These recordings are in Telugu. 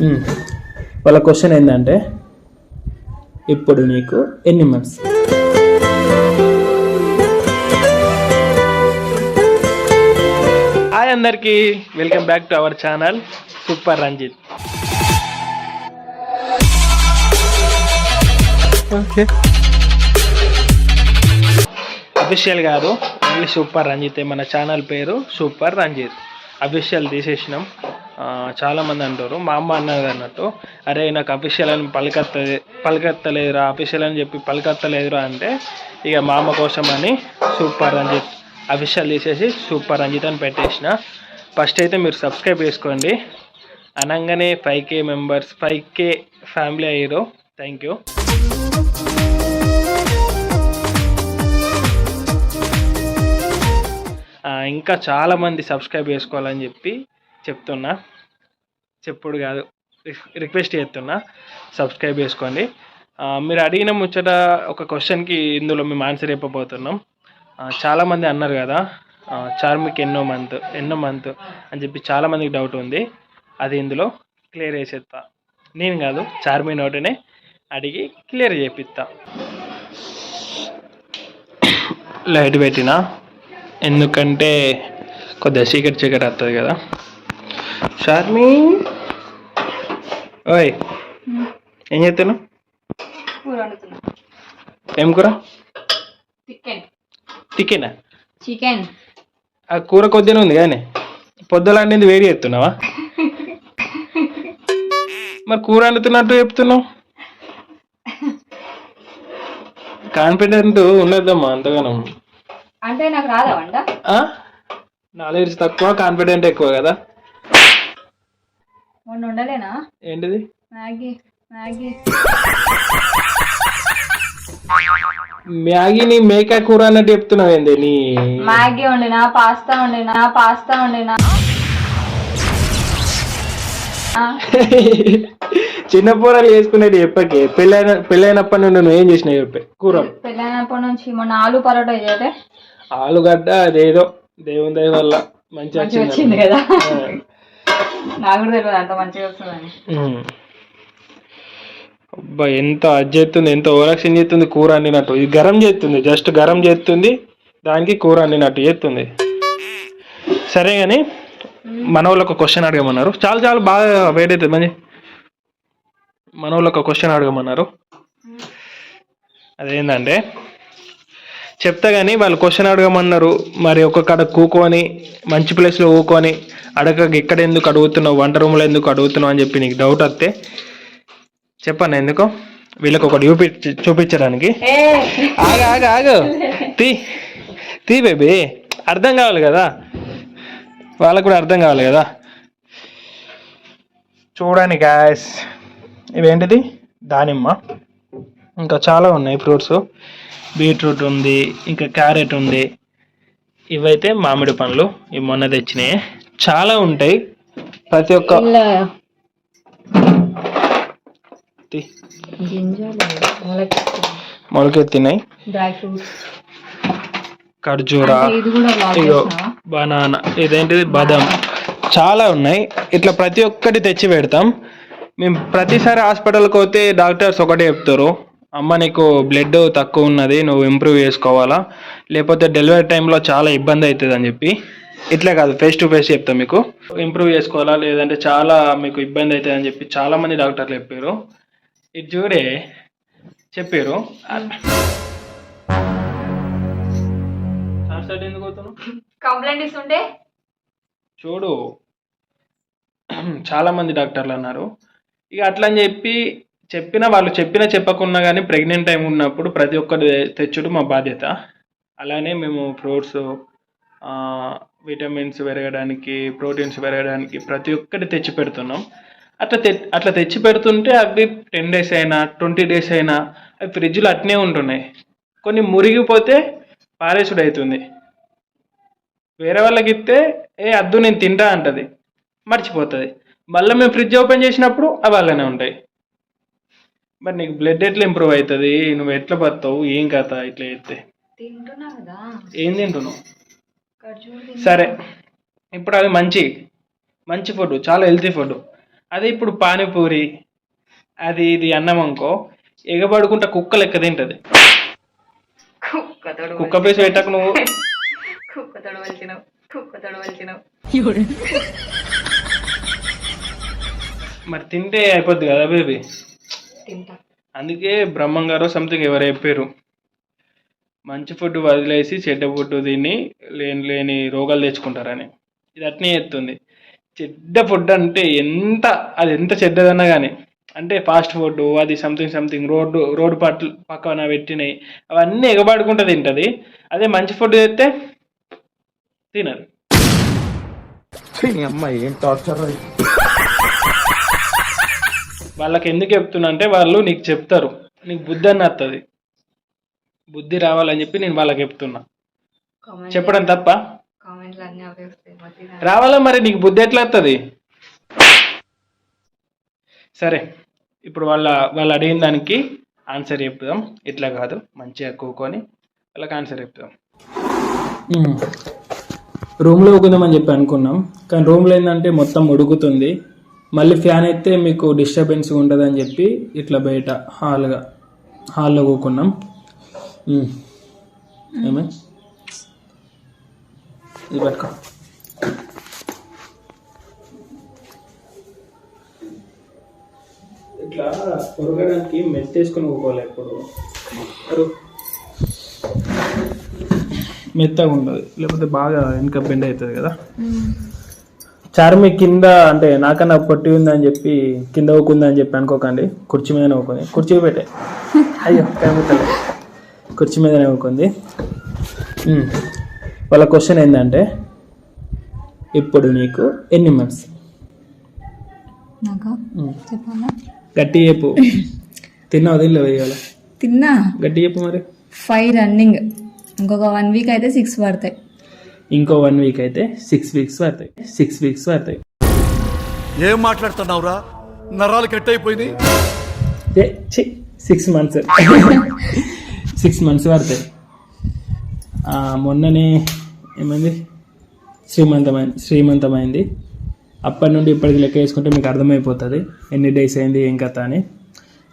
ఉమ్. వాళ్ళ క్వశ్చన్ ఏంటంటే ఇప్పుడు నీకు ఎన్ని మంత్స్ హాయ్ అందరికి welcome back to our channel super Ranjith okay official కాదు ఓన్లీ సూపర్ రంజిత్ మన ఛానల్ పేరు సూపర్ రంజిత్ అఫీషియల్ తీసేసినాం. చాలామంది అంటారు. మా అమ్మ అన్నది అన్నట్టు అరే నాకు అఫీషియల్ అని పలకత్త పలకత్తలేదురా అఫీషియల్ అని చెప్పి పలకత్తలేదురా అంటే ఇక మా అమ్మ కోసం అని సూపర్ రంజిత్ అఫీషియల్ తీసేసి సూపర్ రంజిత్ అని పెట్టేసిన. ఫస్ట్ అయితే మీరు సబ్స్క్రైబ్ చేసుకోండి. అనగానే five K members five K family అయ్యారు. Thank you. ఇంకా చాలామంది సబ్స్క్రైబ్ చేసుకోవాలని చెప్పి చెప్తున్నా. చెప్పుడు కాదు. రిక్వెస్ట్ చేస్తున్నా. సబ్స్క్రైబ్ చేసుకోండి. మీరు అడిగిన ముచ్చట ఒక క్వశ్చన్కి ఇందులో మేము ఆన్సర్ చెప్పబోతున్నాం. చాలామంది అన్నారు కదా చార్మిక్ ఎన్నో మంత్ ఎన్నో మంత్ అని చెప్పి చాలామందికి డౌట్ ఉంది. అది ఇందులో క్లియర్ చేసేస్తా. నేను కాదు చార్మి నోటనే అడిగి క్లియర్ చేపిస్తా. లైట్ పెట్టిన? ఎందుకంటే కొద్దిగా చీకటి చీకటి వస్తుంది కదా. షార్మి ఓయ్ ఏం చేస్తాను కూర వండుతున్నా. ఏం కూర? చికెన్. చికెనా? చికెన్. ఆ కూర కొద్దిగా ఉంది కానీ పొద్దులాంటిది వేడి చేస్తున్నావా? మరి కూర వండుతున్నట్టు చెప్తున్నావు? కాన్ఫిడెంట్ ఉండద్దమ్మా అంతగానం. అంటే నాకు రాదా నాలెడ్జ్ తక్కువ కాన్ఫిడెంట్ ఎక్కువ కదా? మొన్న ఉండలేనా? ఏంటిది? Maggi Maggi. మ్యాగీని మేకా కూర అన్నట్టు చెప్తున్నావు ఏంది నీ? మ్యాగీ వండినా పాస్తా వండినా పాస్తా వండినా. చిన్న కూరలు వేసుకునేది చెప్పకే. పెళ్ళైన పెళ్ళైనప్పటి నుండి నువ్వు ఏం చేసినావు చెప్పే? కూర. పెళ్ళైనప్పటి నుంచి మొన్న ఆలు పరోటా చేయటే ఆలుగడ్డ అదేదో దేవుని దయ వల్ల మంచిగా వచ్చింది కదా. నాకు కూడా తెలియదు అంత మంచిగా వస్తుందని. ఉమ్. అబ్బా ఎంత అది చేస్తుంది ఎంత ఓరక్షన్ చేస్తుంది కూర అండినట్టు. ఇది గరం చేస్తుంది జస్ట్ గరం చేస్తుంది దానికి కూర అండినట్టు చేస్తుంది. సరే కానీ మన వాళ్ళు ఒక క్వశ్చన్ అడగమన్నారు. చాలా చాలా బాగా వెయిట్ అవుతుంది మంచి మన వాళ్ళు ఒక క్వశ్చన్ అడగమన్నారు. అదేంటంటే చెప్తా కానీ వాళ్ళు క్వశ్చన్ అడగమన్నారు. మరి ఒక కాడ కూకొని మంచి ప్లేస్లో కూకొని అడగక ఇక్కడ ఎందుకు అడుగుతున్నావు వంట రూమ్లో ఎందుకు అడుగుతున్నావు అని చెప్పి నీకు డౌట్ వస్తే చెప్పాను ఎందుకు? వీళ్ళకి ఒకటి చూపి చూపించడానికి. ఆగు ఆగు ఆగు. తీ తీ బేబీ. అర్థం కావాలి కదా? వాళ్ళకు కూడా అర్థం కావాలి కదా? చూడండి గాయస్ ఇవేంటిది దానిమ్మ. ఇంకా చాలా ఉన్నాయి ఫ్రూట్స్. బీట్రూట్ ఉంది ఇంకా క్యారెట్ ఉంది. ఇవైతే మామిడి పండ్లు ఇవి మొన్న తెచ్చినాయి. చాలా ఉంటాయి. ప్రతి ఒక్క మొలకెత్తినాయి. ఖర్జూరా ఇగో? బనానా ఇదేంటిది? బాదం. చాలా ఉన్నాయి. ఇట్లా ప్రతి ఒక్కటి తెచ్చి పెడతాం. మేము ప్రతిసారి హాస్పిటల్కి పోతే డాక్టర్స్ ఒకటే చెప్తారు. అమ్మ నీకు బ్లడ్ తక్కువ ఉన్నది నువ్వు ఇంప్రూవ్ చేసుకోవాలా? లేకపోతే డెలివరీ టైంలో చాలా ఇబ్బంది అవుతుంది అని చెప్పి ఇట్లా కాదు ఫేస్ టు ఫేస్ చెప్తాం మీకు. ఇంప్రూవ్ చేసుకోవాలా? లేదంటే చాలా మీకు ఇబ్బంది అవుతుంది అని చెప్పి చాలా మంది డాక్టర్లు చెప్పారు. ఇది చూడే చెప్పారు. కంప్లైంట్ ఇస్తుంటే? చూడు చాలా మంది డాక్టర్లు అన్నారు. ఇక అట్లా అని చెప్పి చెప్పిన వాళ్ళు చెప్పినా చెప్పకున్నా కానీ ప్రెగ్నెంట్ టైం ఉన్నప్పుడు ప్రతి ఒక్కటి తెచ్చుడు మా బాధ్యత. అలానే మేము ఫ్రూట్స్ విటమిన్స్ పెరగడానికి ప్రోటీన్స్ పెరగడానికి ప్రతి ఒక్కటి తెచ్చి పెడుతున్నాం. అట్లా తె అట్లా తెచ్చి పెడుతుంటే అవి టెన్ డేస్ అయినా ట్వంటీ డేస్ అయినా అవి ఫ్రిడ్జ్లో అట్నే ఉంటున్నాయి. కొన్ని మురిగిపోతే పారేసుడు అవుతుంది వేరే వాళ్ళకి ఇస్తే ఏ అద్దు నేను తింటా అంటది. మర్చిపోతుంది. మళ్ళీ మేము ఫ్రిడ్జ్ ఓపెన్ చేసినప్పుడు అవి అలానే ఉంటాయి. మరి నీకు బ్లడ్ ఎట్లా ఇంప్రూవ్ అవుతుంది నువ్వు ఎట్లా బతావు ఏం కథ? ఇట్లా చేస్తే తింటున్నా కదా. ఏం తింటున్నావు. సరే. ఇప్పుడు అది మంచి మంచి ఫుడ్ చాలా హెల్తీ ఫుడ్. అదే ఇప్పుడు పానీపూరి అది ఇది అన్నం అనుకో ఎగబడుకుంటా కుక్క లెక్క తింటది. కుక్క పేసి పెట్టకు నువ్వు. కుక్కతోడు వలిచినావు. మరి తింటే అయిపోద్ది కదా బేబీ? తింటా అందుకే బ్రహ్మం గారు సంథింగ్ ఎవరు చెప్పారు మంచి ఫుడ్ వదిలేసి చెడ్డ ఫుడ్ తిని లేని లేని రోగాలు తెచ్చుకుంటారని. ఇది అట్నే చెప్తుంది. చెడ్డ ఫుడ్ అంటే ఎంత అది ఎంత చెడ్డదన్నా కానీ అంటే ఫాస్ట్ ఫుడ్ అది సంథింగ్ సంథింగ్ రోడ్డు రోడ్డు పట్ల పక్కన పెట్టినాయి అవన్నీ ఎగబాడుకుంటూ తింటుంది. అదే మంచి ఫుడ్ తెస్తే తినదు అమ్మాయి ఏం టార్చర్ వాళ్ళకి ఎందుకు చెప్తున్నా అంటే వాళ్ళు నీకు చెప్తారు. నీకు బుద్ధి అని వస్తుంది బుద్ధి రావాలని చెప్పి నేను వాళ్ళకి చెప్తున్నా. చెప్పడం తప్ప? రావాలా మరి? నీకు బుద్ధి ఎట్లా వస్తుంది సరే ఇప్పుడు వాళ్ళ వాళ్ళు అడిగిన దానికి ఆన్సర్ చెప్దాం. ఇట్లా కాదు మంచిగా కూకొని వాళ్ళకి ఆన్సర్ చెప్దాం. రూమ్లో ఊకుందామని చెప్పి అనుకున్నాం. కానీ రూమ్లో ఏంటంటే మొత్తం ఉడుకుతుంది. మళ్ళీ ఫ్యాన్ అయితే మీకు డిస్టర్బెన్స్ ఉండదని చెప్పి ఇట్లా బయట హాల్గా హాల్లో కూకున్నాం. ఏమే? ఇది పట్టుకో. ఇట్లా పొరగడానికి మెత్తేసుకొని ఎప్పుడు? అరు. మెత్తగా ఉండదు. లేకపోతే బాగా వెనక బెండ్ అవుతుంది కదా. చార్మి కింద అంటే నాకన్నా పొట్టి ఉందని చెప్పి కింద ఊకుందని చెప్పి అనుకోకండి. కుర్చీ మీద ఊకుంది కుర్చీ పెట్టే. అయ్యో కలుగుతలే కుర్చీ మీదనే ఊకుంది. వాళ్ళ క్వశ్చన్ ఏంటంటే ఇప్పుడు నీకు ఎన్ని మంత్స్ గట్టి చెప్పు. తిన్నావు? తినలేవు ఇవాళ? తిన్నా. గట్టి చెప్పు మరి. ఫైవ్ రన్నింగ్ ఇంకొక వన్ వీక్ అయితే సిక్స్ పడతాయి. ఇంకో వన్ వీక్ అయితే సిక్స్ వీక్స్ పడతాయి. సిక్స్ వీక్స్ పడతాయి. ఏం మాట్లాడుతున్నావురా? నరాలు కట్ అయిపోయింది సిక్స్ మంత్స్ సిక్స్ మంత్స్ పడతాయి. మొన్ననే ఏమైంది? శ్రీమంతమైంది శ్రీమంతమైంది. అప్పటి నుండి ఇప్పటికి లెక్క వేసుకుంటే మీకు అర్థమైపోతుంది. ఎన్ని డేస్ అయింది ఏం కథ అని.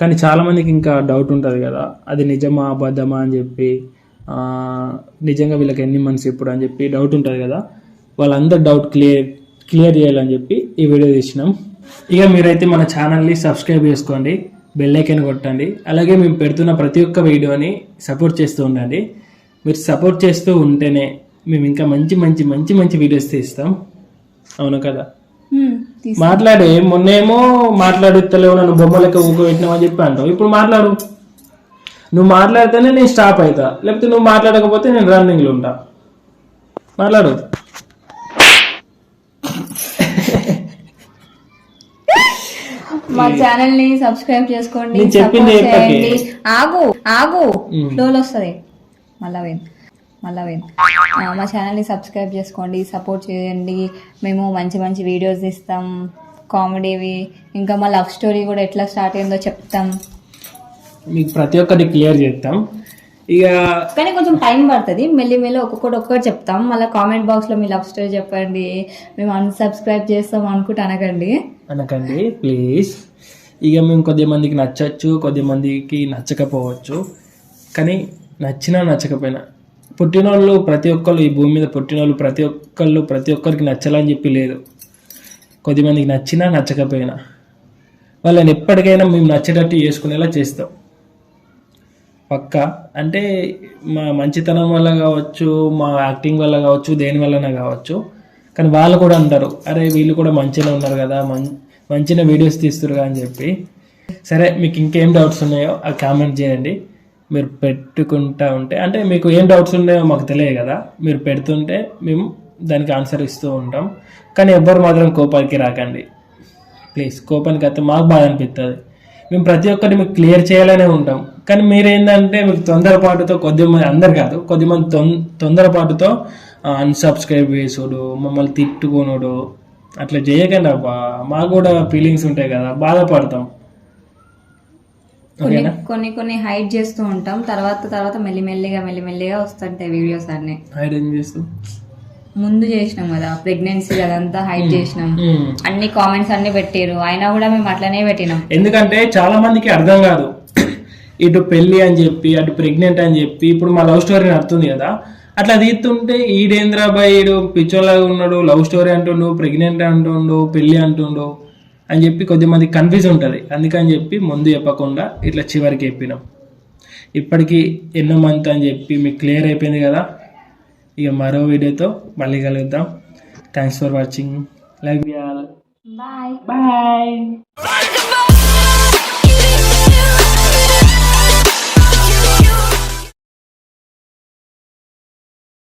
కానీ చాలామందికి ఇంకా డౌట్ ఉంటుంది కదా. అది నిజమా అబద్ధమా అని చెప్పి నిజంగా వీళ్ళకి ఎన్ని మంత్స్ ఇప్పుడు అని చెప్పి డౌట్ ఉంటుంది కదా. వాళ్ళందరూ డౌట్ క్లియర్ క్లియర్ చేయాలని చెప్పి ఈ వీడియో తీసినాం. ఇక మీరైతే మన ఛానల్ని సబ్స్క్రైబ్ చేసుకోండి బెల్ ఐకాన్ కొట్టండి అలాగే మేము పెడుతున్న ప్రతి ఒక్క వీడియోని సపోర్ట్ చేస్తూ ఉండండి. మీరు సపోర్ట్ చేస్తూ ఉంటేనే మేము ఇంకా మంచి మంచి మంచి మంచి వీడియోస్ తీస్తాం. అవును కదా? మాట్లాడే మొన్నేమో మాట్లాడితలేవు నన్ను బొమ్మలకి ఊక పెట్టినామని చెప్పి అంటావు. ఇప్పుడు మాట్లాడు. నువ్వు మాట్లాడితేనే నేను స్టాప్ అవుతా లేకపోతే నువ్వు మాట్లాడకపోతే నేను రన్నింగ్లో ఉంటా. మాట్లాడు. మా ఛానల్ని సబ్స్క్రైబ్ చేసుకోండి చెప్పింది. ఆగు ఆగు. ఫ్లోలో వస్తుంది. మళ్ళా వేన్ మళ్ళా వేన్ మా ఛానల్ని సబ్స్క్రైబ్ చేసుకోండి సపోర్ట్ చేయండి. మేము మంచి మంచి వీడియోస్ ఇస్తాం కామెడీవి ఇంకా మా లవ్ స్టోరీ కూడా ఎట్లా స్టార్ట్ అయిందో చెప్తాం. మీకు ప్రతి ఒక్కటి క్లియర్ చేస్తాం ఇక కానీ కొంచెం టైం పడుతుంది. మెల్లి మెల్లి ఒక్కొక్కటి ఒక్కటి చెప్తాం. మళ్ళీ కామెంట్ బాక్స్లో మీ లవ్ స్టోరీ చెప్పండి. మేము అన్సబ్స్క్రైబ్ చేస్తాం అనుకుంటే అనకండి. అనకండి ప్లీజ్ ఇక మేము కొద్ది మందికి నచ్చచ్చు కొద్ది మందికి నచ్చకపోవచ్చు. కానీ నచ్చినా నచ్చకపోయినా పుట్టినోళ్ళు ప్రతి ఒక్కళ్ళు ఈ భూమి మీద పుట్టినోళ్ళు ప్రతి ఒక్కళ్ళు ప్రతి ఒక్కరికి నచ్చాలని చెప్పి లేదు. కొద్ది మందికి నచ్చినా నచ్చకపోయినా వాళ్ళని ఎప్పటికైనా మేము నచ్చేటట్టు చేసుకునేలా చేస్తాం. పక్క? అంటే మా మంచితనం వల్ల కావచ్చు మా యాక్టింగ్ వల్ల కావచ్చు దేని వల్లనే కావచ్చు. కానీ వాళ్ళు కూడా అంటారు అరే వీళ్ళు కూడా మంచిగా ఉన్నారు కదా మం మంచిగా వీడియోస్ తీస్తురుగా అని చెప్పి. సరే మీకు ఇంకేం డౌట్స్ ఉన్నాయో ఆ కామెంట్ చేయండి. మీరు పెట్టుకుంటా ఉంటే అంటే మీకు ఏం డౌట్స్ ఉన్నాయో మాకు తెలియదు కదా. మీరు పెడుతుంటే మేము దానికి ఆన్సర్ ఇస్తూ ఉంటాం. కానీ ఎవ్వరు మాత్రం కోపానికి రాకండి. ప్లీజ్ కోపానికి అయితే మాకు బాధ అనిపిస్తుంది మేము ప్రతి ఒక్కటి మీకు క్లియర్ చేయాలనే ఉంటాం. కానీ మీరు ఏంటంటే మీకు తొందరపాటుతో కొద్దిమంది అందరు కాదు కొద్దిమంది తొం తొందరపాటుతో అన్సబ్స్క్రైబ్ చేసుడు మమ్మల్ని తిట్టుకునుడు అట్లా చేయకండి అబ్బా. మాకు కూడా ఫీలింగ్స్ ఉంటాయి కదా బాధపడతాం. కొన్ని కొన్ని కొన్ని హైడ్ చేస్తూ ఉంటాం. తర్వాత తర్వాత మెల్లిమెల్లిగా మెల్లిమెల్లిగా వస్తుంటాయి వీడియోస్ అన్ని. హైడ్ ఏం చేస్తూ ముందు చేసినాం కదా ప్రెగ్నెన్సీ అదంతా హైడ్ చేసినాం. అన్ని కామెంట్స్ అన్ని పెట్టారు అయినా కూడా మేము అట్లనే పెట్టినాం. ఎందుకంటే చాలా మందికి అర్థం కాదు. ఇటు పెళ్ళి అని చెప్పి అటు ప్రెగ్నెంట్ అని చెప్పి ఇప్పుడు మా లవ్ స్టోరీ నడుతుంది కదా. అట్లా తీస్తుంటే ఈడేంద్రాబాయ్ ఈడు పిచ్చోలాగా ఉన్నాడు లవ్ స్టోరీ అంటుండు ప్రెగ్నెంట్ అంటుండు పెళ్ళి అంటుండు అని చెప్పి కొద్దిమంది కన్ఫ్యూజ్ ఉంటుంది. అందుకని చెప్పి ముందు చెప్పకుండా ఇట్లా చివరికి చెప్పినాం. ఇప్పటికీ ఎన్నో మంత్ అని చెప్పి మీకు క్లియర్ అయిపోయింది కదా. ఇక మరో వీడియోతో మళ్ళీ కలుద్దాం. Thanks for watching love you all bye bye